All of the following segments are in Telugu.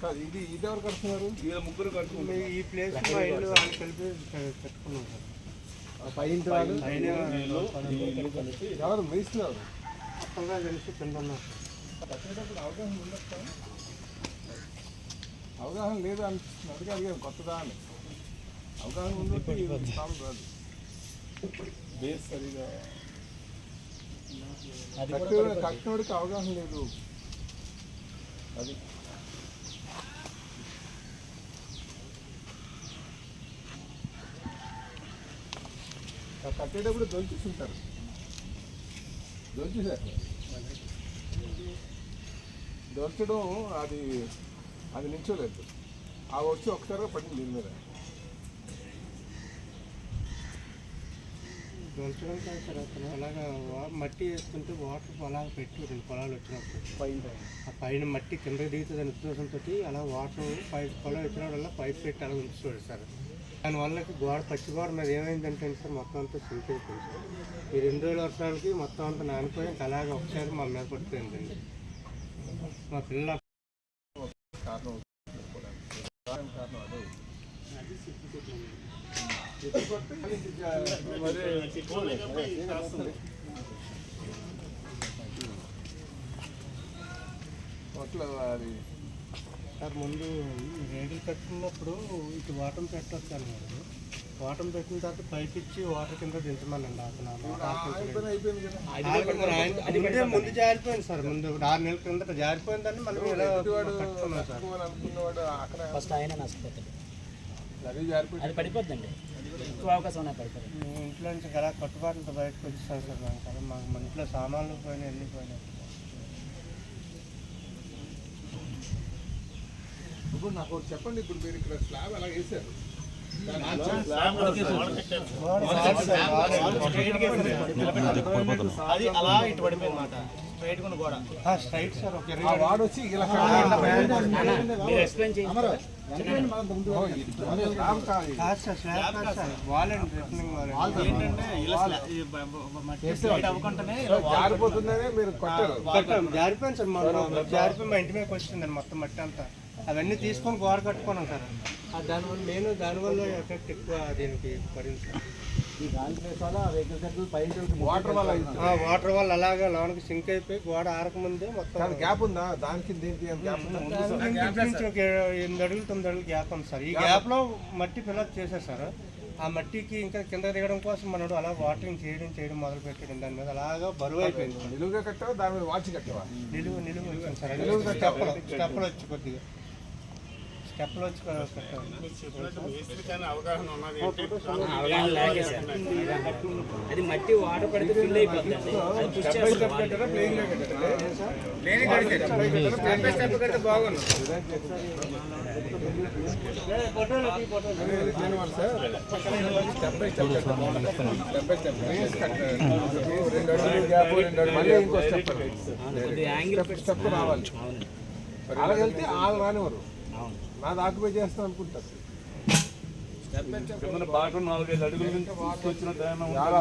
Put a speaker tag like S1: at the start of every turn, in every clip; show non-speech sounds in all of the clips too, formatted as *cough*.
S1: కాదు, ఇది ఇది ఎవరు కడుతున్నారు? వీళ్ళ ముగ్గురు కడుతున్నారు.
S2: ఈ ప్లేస్ మా ఇల్లు వాళ్ళు కలిపి కట్టుకున్నాం సార్.
S1: పై ఇంటి వాళ్ళు?
S2: పైన
S1: ఎవరు? ఎవరు?
S2: మొత్తంగా కలిసి కింద
S1: అవగాహన ఉండొచ్చా అవగాహన లేదు అనిపిస్తుంది. అందుకే అడిగాను కొత్తదా అని. అవగాహన రాదు. బేస్ సరిగా కట్టే- కట్టినోడికి అవగాహన లేదు. అది. కట్టేటప్పుడు దొరికిస్తుంటారు దొరికిసారు దొరకడం అది అది నిల్చోలేదు. ఆ వచ్చి ఒకసారిగా పడింది దీని మీద.
S2: దొంచడం కాదు సార్ అతను. అలాగా వా- మట్టి వేస్తుంటే వాటర్ అలాగ పెట్టి రెండు పొలాలు వచ్చినప్పుడు. పైన. ఆ పైన మట్టి కింద దిగుతుంది అనే ఉద్దేశంతో అలా వాటర్ పైప్ పొలం వచ్చినప్పుడల్లా పైప్ పెట్టి అలా ఉంచుతాడు సార్. దానివల్ల గోడ పచ్చి గోడ మీద ఏమైందంటే సార్ మొత్తం అంతా సింక్ అయిపోయింది సార్. ఈ రెండు వేల వర్షాలకి మొత్తం అంతా నానిపోయి అలాగే ఒకసారి మా మీద పడిపోయిందండి మా పిల్ల
S1: కారణం కారణం అదే. మరి అది.
S2: సార్ ముందు రేడియో కట్టుకున్నప్పుడు ఇటు వాటం పెట్టొచ్చు అన్నారు వాటం పెట్టిన తర్వాత పైప్ ఇచ్చి వాటర్ కింద దించమనండి అతను
S1: కదా.
S2: మరి ముందే ముందు జారిపోయింది సార్. ముందు ఒక ఆరు నెలల కిందట జారిపోయిందని మనం ఇలా
S1: ఎదుటివాడు
S2: కట్టుకున్నాం సార్.
S3: ఫస్ట్ ఆయన నష్టపోతాడు.
S1: అది
S3: పడిపోద్దండి. ఎక్కువ అవకాశం ఉన్నాయి పడిపోతుంది
S2: మీ ఇంట్లో నుంచి అలా కట్టుబాట్లతో బయటకు వచ్చేస్తాం సార్ మేము కదా మాకు మన ఇంట్లో సామాన్లు పోయినాయి వెళ్ళిపోయినాయి
S1: ఇప్పుడు నాకు చెప్పండి ఇప్పుడు మీరు ఇక్కడ స్లాబ్ ఎలా వేశారు.
S4: అది అలా ఇటు పడిపోయింది మాట స్ట్రైట్ గోడ
S2: స్ట్రైట్ సార్ ఇరవై
S1: వాడు వచ్చి ఇలా
S3: మీరు ఎక్స్ప్లెయిన్ చేయండి.
S1: జారిపోతుందనే
S2: జారిపోయింది సార్ జారిపోయి మా ఇంటి మీదకి వచ్చిందండి మొత్తం మట్టి అంతా. అవన్నీ తీసుకొని గోడ కట్టుకున్నాం సార్ దానివల్ల నేను దానివల్ల ఎఫెక్ట్ ఎక్కువ దీనికి పడింది. సార్
S1: వాటర్ వల్ల
S2: వాటర్ వల్ల అలాగా లోనకి సింక్ అయిపోయి గోడ ఆరకముందే మొత్తం
S1: గ్యాప్ ఉందా? దానికి
S2: ఎనిమిది అడుగులు తొమ్మిది అడుగులు గ్యాప్ ఉంది సార్. ఈ గ్యాప్లో మట్టి ఫిల్అప్ చేశారు సార్. ఆ మట్టికి ఇంకా కింద దిగడం కోసం మనడు అలా వాటరింగ్ చేయడం చేయడం మొదలు పెట్టడం. దాని మీద అలాగా బరువు అయిపోయింది.
S1: నిలువుగా కట్టావా? దాని మీద వాచి కట్టావా?
S2: నిలువు నిలువు సార్. నిలువు స్టెప్లు స్టెప్లు వచ్చి కొద్దిగా. స్టెప్లు
S3: అది మట్టి వాటర్ పడితే ఫిల్ అయిపోతుంది యాంగిల్
S1: స్టెప్ రావాలి. అలా వెళ్తే వాళ్ళు
S3: అవును
S1: నాది ఆక్యుపై చేస్తాను అనుకుంటారు
S4: బాగా నాలుగైదు అడుగుల నుంచి దానం
S1: చాలా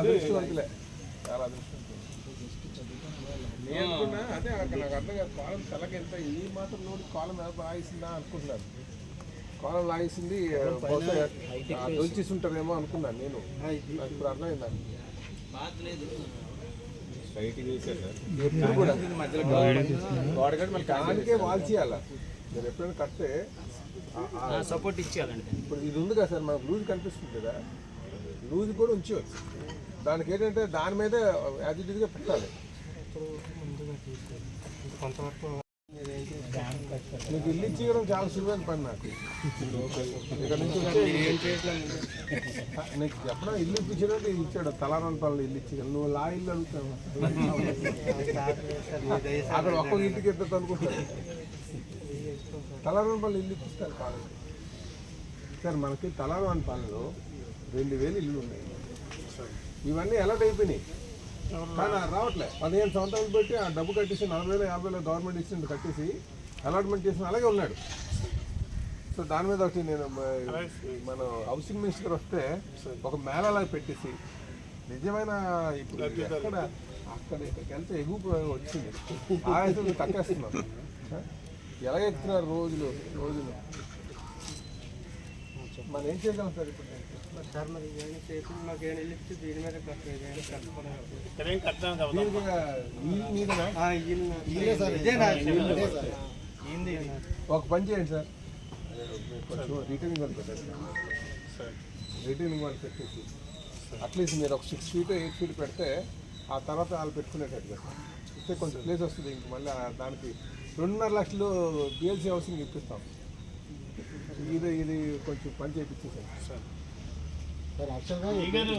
S1: నేను అదే నాకు అర్థం కాదు. కాలం తలకెళ్తా ఈ మాత్రం నోటి కాలం ఎలా లాగేసిందా అనుకుంటున్నాను కాలం లాగేసింది దొల్చేసి ఉంటారేమో అనుకున్నాను నేను. నాకు ఇప్పుడు అర్థమైంది ఎప్పుడు కూడా. దానికే వాల్ చేయాల మీరు ఎప్పుడైనా కడితే
S3: సపోర్ట్ ఇచ్చేయాలండి
S1: ఇప్పుడు ఇది ఉంది కదా సార్ మనకు లూజ్ కనిపిస్తుంది కదా. లూజ్ కూడా ఉంచవచ్చు. దానికి ఏంటంటే దాని మీదే యాజ్ ఇట్ ఈస్గా పెట్టాలి.
S2: కొంతవరకు
S1: నీకు ఇల్లు ఇచ్చేయడం చాలా సులువైన పని నాకు. ఇక్కడ నుంచి నీకు చెప్పడం ఇల్లు ఇప్పించినట్టు ఇచ్చాడు తలారాని పనులు ఇల్లు ఇచ్చి నువ్వు లా ఇల్లు అడుగుతావు. *laughs* అక్కడ ఒక్కొక్క ఇంటికి ఎంత అనుకుంటావు తలారాని పనులు ఇల్లు ఇప్పిస్తారు పాలన సార్ మనకి తలారాని పనులు రెండు వేలు ఇల్లు ఉన్నాయి. ఇవన్నీ ఎలా అయిపోయినాయి? కానీ రావట్లే. పదిహేను సంవత్సరాలు పెట్టి ఆ డబ్బు కట్టేసి నలభై వేల యాభై వేల గవర్నమెంట్ ఇచ్చింది కట్టేసి అలాట్మెంట్ చేసిన అలాగే ఉన్నాడు. సో దాని మీద ఒకటి నేను మన హౌసింగ్ మినిస్టర్ వస్తే ఒక మేళలా పెట్టేసి నిజమైన ఇప్పుడు అక్కడ అక్కడ ఇక్కడికి వెళ్తే ఎగువ వచ్చింది? ఆయాసం తక్కేస్తున్నారు ఎలా ఎత్తున్నారు రోజులు రోజులు. మనం ఏం చేయగలం సార్ ఇప్పుడు?
S2: మరి సార్ మరి ఏమైనా మాకు దీని మీద
S1: ఒక పని చేయండి సార్. రిటర్నింగ్ వాళ్ళు పెట్టండి రిటర్నింగ్ వాళ్ళు పెట్టేసి. అట్లీస్ట్ మీరు ఒక సిక్స్ ఫీట్ ఎయిట్ ఫీట్ పెడితే ఆ తర్వాత వాళ్ళు పెట్టుకునేటట్టుగా సార్ ఇస్తే కొంచెం ప్లేస్ వస్తుంది ఇంక మళ్ళీ దానికి రెండున్నర లక్షలు బిఎల్సీ హౌసింగ్ ఇప్పిస్తాం. ఇది ఇది కొంచెం పని చేయించేసాను
S4: ఈగలు